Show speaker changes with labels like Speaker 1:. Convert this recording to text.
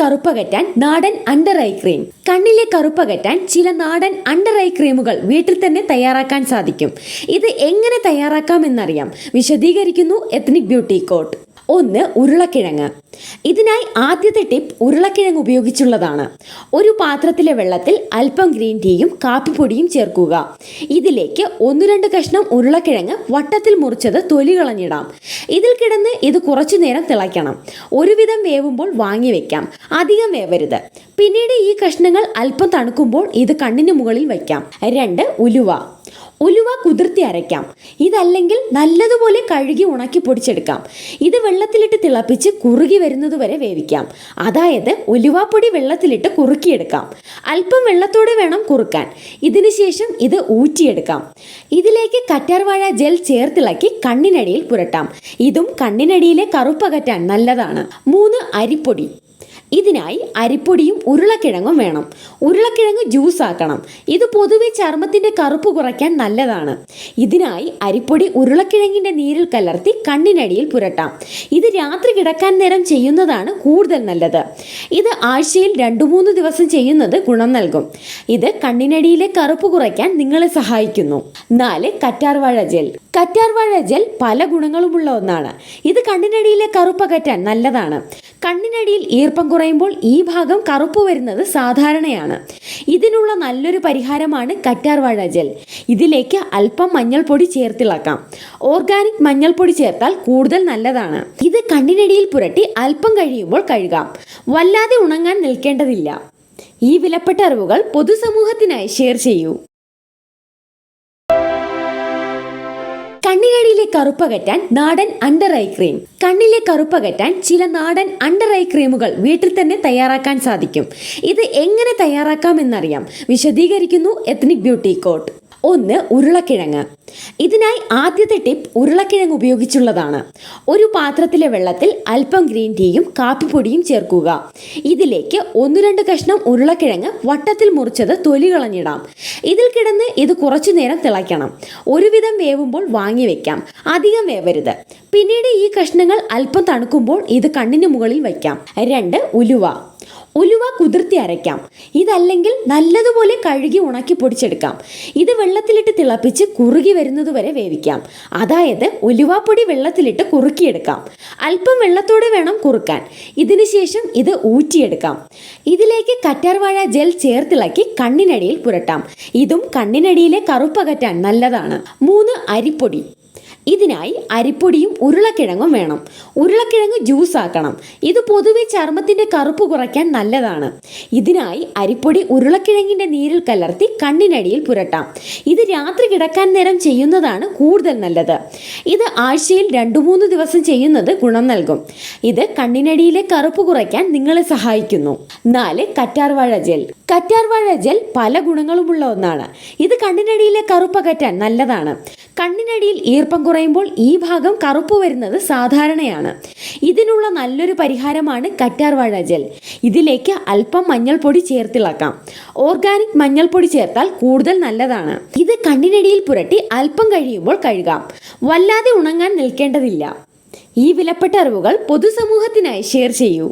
Speaker 1: കറുപ്പകറ്റാൻ നാടൻ under eye cream. കണ്ണിലെ കറുപ്പകറ്റാൻ ചില നാടൻ അണ്ടർ ഐ ക്രീമുകൾ വീട്ടിൽ തന്നെ തയ്യാറാക്കാൻ സാധിക്കും. ഇത് എങ്ങനെ തയ്യാറാക്കാമെന്നറിയാം. വിശദീകരിക്കുന്നു എത്നിക് ബ്യൂട്ടി കോട്ട്. ഒന്ന് ഉരുളക്കിഴങ്ങ്. ഇതിനായി ആദ്യത്തെ ടിപ്പ് ഉരുളക്കിഴങ്ങ് ഉപയോഗിച്ചുള്ളതാണ്. ഒരു പാത്രത്തിലെ വെള്ളത്തിൽ അല്പം ഗ്രീൻ ടീയും കാപ്പിപ്പൊടിയും ചേർക്കുക. ഇതിലേക്ക് ഒന്ന് രണ്ട് കഷ്ണം ഉരുളക്കിഴങ്ങ് വട്ടത്തിൽ മുറിച്ചത് തൊലി കളഞ്ഞിടാം. ഇതിൽ കിടന്ന് ഇത് കുറച്ചു നേരം തിളയ്ക്കണം. ഒരുവിധം വേവുമ്പോൾ വാങ്ങി വെക്കാം. അധികം വേവരുത്. പിന്നീട് ഈ കഷ്ണങ്ങൾ അല്പം തണുക്കുമ്പോൾ ഇത് കണ്ണിന് മുകളിൽ വയ്ക്കാം. രണ്ട് ഉലുവ. ഉലുവ കുതിർത്തി അരയ്ക്കാം. ഇതല്ലെങ്കിൽ നല്ലതുപോലെ കഴുകി ഉണക്കി പൊടിച്ചെടുക്കാം. ഇത് വെള്ളത്തിലിട്ട് തിളപ്പിച്ച് കുറുകി വരുന്നതുവരെ വേവിക്കാം. അതായത് ഉലുവാപ്പൊടി വെള്ളത്തിലിട്ട് കുറുക്കിയെടുക്കാം. അല്പം വെള്ളത്തോടെ വേണം കുറുക്കാൻ. ഇതിനുശേഷം ഇത് ഊറ്റിയെടുക്കാം. ഇതിലേക്ക് കറ്റാർവാഴ ജെൽ ചേർത്തിളക്കി കണ്ണിനടിയിൽ പുരട്ടാം. ഇതും കണ്ണിനടിയിലെ കറുപ്പകറ്റാൻ നല്ലതാണ്. മൂന്ന് അരിപ്പൊടി ഇതിനായി അരിപ്പൊടിയും ഉരുളക്കിഴങ്ങും വേണം. ഉരുളക്കിഴങ്ങ് ജ്യൂസ് ആക്കണം. ഇത് പൊതുവെ ചർമ്മത്തിന്റെ കറുപ്പ് കുറയ്ക്കാൻ നല്ലതാണ്. ഇതിനായി അരിപ്പൊടി ഉരുളക്കിഴങ്ങിന്റെ നീരിൽ കലർത്തി കണ്ണിനടിയിൽ പുരട്ടാം. ഇത് രാത്രി കിടക്കാൻ നേരം ചെയ്യുന്നതാണ് കൂടുതൽ നല്ലത്. ഇത് ആഴ്ചയിൽ രണ്ടു മൂന്ന് ദിവസം ചെയ്യുന്നത് ഗുണം നൽകും. ഇത് കണ്ണിനടിയിലെ കറുപ്പ് കുറയ്ക്കാൻ നിങ്ങളെ സഹായിക്കുന്നു. നാല് കറ്റാർവാഴ ജെൽ. കറ്റാർവാഴ ജെൽ പല ഗുണങ്ങളുമുള്ള ഒന്നാണ്. ഇത് കണ്ണിനടിയിലെ കറുപ്പ് അകറ്റാൻ നല്ലതാണ്. കണ്ണിനടിയിൽ ഈർപ്പം കുറയുമ്പോൾ ഈ ഭാഗം കറുപ്പ് വരുന്നത് സാധാരണയാണ്. ഇതിനുള്ള നല്ലൊരു പരിഹാരമാണ് കറ്റാർവാഴ ജെൽ. ഇതിലേക്ക് അല്പം മഞ്ഞൾപ്പൊടി ചേർത്തിളക്കാം. ഓർഗാനിക് മഞ്ഞൾപ്പൊടി ചേർത്താൽ കൂടുതൽ നല്ലതാണ്. ഇത് കണ്ണിനടിയിൽ പുരട്ടി അല്പം കഴിയുമ്പോൾ കഴുകാം. വല്ലാതെ ഉണങ്ങാൻ നിൽക്കേണ്ടതില്ല. ഈ വിലപ്പെട്ട അറിവുകൾ പൊതുസമൂഹത്തിനായി ഷെയർ ചെയ്യൂ. കണ്ണിനടിയിലെ കറുപ്പകറ്റാൻ നാടൻ അണ്ടർ ഐ ക്രീം. കണ്ണിലെ കറുപ്പകറ്റാൻ ചില നാടൻ അണ്ടർ ഐ ക്രീമുകൾ വീട്ടിൽ തന്നെ തയ്യാറാക്കാൻ സാധിക്കും. ഇത് എങ്ങനെ തയ്യാറാക്കാമെന്നറിയാം. വിശദീകരിക്കുന്നു എത്നിക് ബ്യൂട്ടി കോട്ട്. ഒന്ന് ഉരുളക്കിഴങ്ങ്. ഇതിനായി ആദ്യത്തെ ടിപ്പ് ഉരുളക്കിഴങ്ങ് ഉപയോഗിച്ചുള്ളതാണ്. ഒരു പാത്രത്തിലെ വെള്ളത്തിൽ അല്പം ഗ്രീൻ ടീയും കാപ്പിപ്പൊടിയും ചേർക്കുക. ഇതിലേക്ക് ഒന്ന് രണ്ട് കഷ്ണം ഉരുളക്കിഴങ്ങ് വട്ടത്തിൽ മുറിച്ചത് തൊലി കളഞ്ഞിടാം. ഇതിൽ കിടന്ന് ഇത് കുറച്ചു നേരം തിളയ്ക്കണം. ഒരുവിധം വേവുമ്പോൾ വാങ്ങി വെക്കാം. അധികം വേവരുത്. പിന്നീട് ഈ കഷ്ണങ്ങൾ അല്പം തണുക്കുമ്പോൾ ഇത് കണ്ണിന് മുകളിൽ വയ്ക്കാം. രണ്ട് ഉലുവ. ഉലുവ കുതിർത്തി അരയ്ക്കാം. ഇതല്ലെങ്കിൽ നല്ലതുപോലെ കഴുകി ഉണക്കി പൊടിച്ചെടുക്കാം. ഇത് വെള്ളത്തിലിട്ട് തിളപ്പിച്ച് കുറുകി വരുന്നതുവരെ വേവിക്കാം. അതായത് ഉലുവാപ്പൊടി വെള്ളത്തിലിട്ട് കുറുക്കിയെടുക്കാം. അല്പം വെള്ളത്തോടെ വേണം കുറുക്കാൻ. ഇതിനുശേഷം ഇത് ഊറ്റിയെടുക്കാം. ഇതിലേക്ക് കറ്റാർവാഴ ജെൽ ചേർത്തിളക്കി കണ്ണിനടിയിൽ പുരട്ടാം. ഇതും കണ്ണിനടിയിലെ കറുപ്പകറ്റാൻ നല്ലതാണ്. മൂന്ന് അരിപ്പൊടി. ഇതിനായി അരിപ്പൊടിയും ഉരുളക്കിഴങ്ങും വേണം. ഉരുളക്കിഴങ്ങ് ജ്യൂസ് ആക്കണം ഇത് പൊതുവെ ചർമ്മത്തിന്റെ കറുപ്പ് കുറയ്ക്കാൻ നല്ലതാണ്. ഇതിനായി അരിപ്പൊടി ഉരുളക്കിഴങ്ങിന്റെ നീരിൽ കലർത്തി കണ്ണിനടിയിൽ പുരട്ടാം. ഇത് രാത്രി കിടക്കാൻ നേരം ചെയ്യുന്നതാണ് കൂടുതൽ നല്ലത്. ഇത് ആഴ്ചയിൽ രണ്ടു മൂന്ന് ദിവസം ചെയ്യുന്നത് ഗുണം നൽകും. ഇത് കണ്ണിനടിയിലെ കറുപ്പ് കുറയ്ക്കാൻ നിങ്ങളെ സഹായിക്കുന്നു. നാല് കറ്റാർവാഴ ജെൽ. കറ്റാർവാഴ ജെൽ പല ഗുണങ്ങളുമുള്ള ഒന്നാണ്. ഇത് കണ്ണിനടിയിലെ കറുപ്പ് അകറ്റാൻ നല്ലതാണ്. കണ്ണിനടിയിൽ ഈർപ്പം കുറയുമ്പോൾ ഈ ഭാഗം കറുപ്പ് വരുന്നത് സാധാരണയാണ്. ഇതിനുള്ള നല്ലൊരു പരിഹാരമാണ് കറ്റാർവാഴ ജെൽ. ഇതിലേക്ക് അല്പം മഞ്ഞൾപ്പൊടി ചേർത്തിളക്കാം. ഓർഗാനിക് മഞ്ഞൾപ്പൊടി ചേർത്താൽ കൂടുതൽ നല്ലതാണ്. ഇത് കണ്ണിനടിയിൽ പുരട്ടി അല്പം കഴിയുമ്പോൾ കഴുകാം. വല്ലാതെ ഉണങ്ങാൻ നിൽക്കേണ്ടതില്ല. ഈ വിലപ്പെട്ട അറിവുകൾ പൊതുസമൂഹത്തിനായി ഷെയർ ചെയ്യൂ.